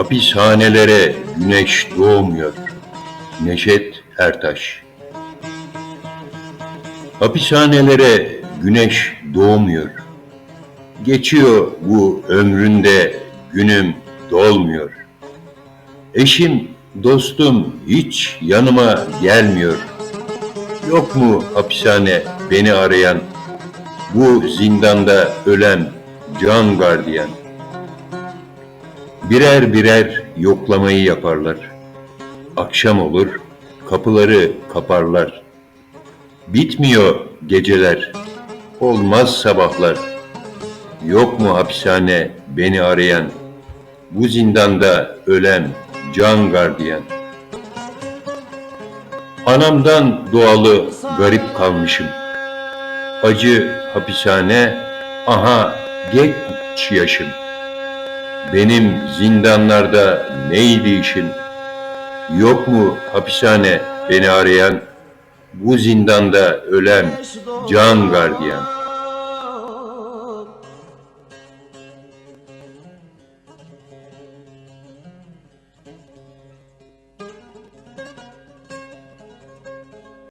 Hapishanelere güneş doğmuyor. Neşet Ertaş Hapishanelere güneş doğmuyor. Geçiyor bu ömründe günüm dolmuyor. Eşim, dostum hiç yanıma gelmiyor. Yok mu hapishane beni arayan, bu zindanda ölen can gardiyan? Birer birer yoklamayı yaparlar. Akşam olur, kapıları kaparlar. Bitmiyor geceler, olmaz sabahlar. Yok mu hapishane beni arayan, bu zindanda ölen can gardiyan? Anamdan doğalı garip kalmışım. Acı hapishane, aha geç yaşım. Benim zindanlarda neydi işim? Yok mu hapishane beni arayan, bu zindanda ölen can gardiyan?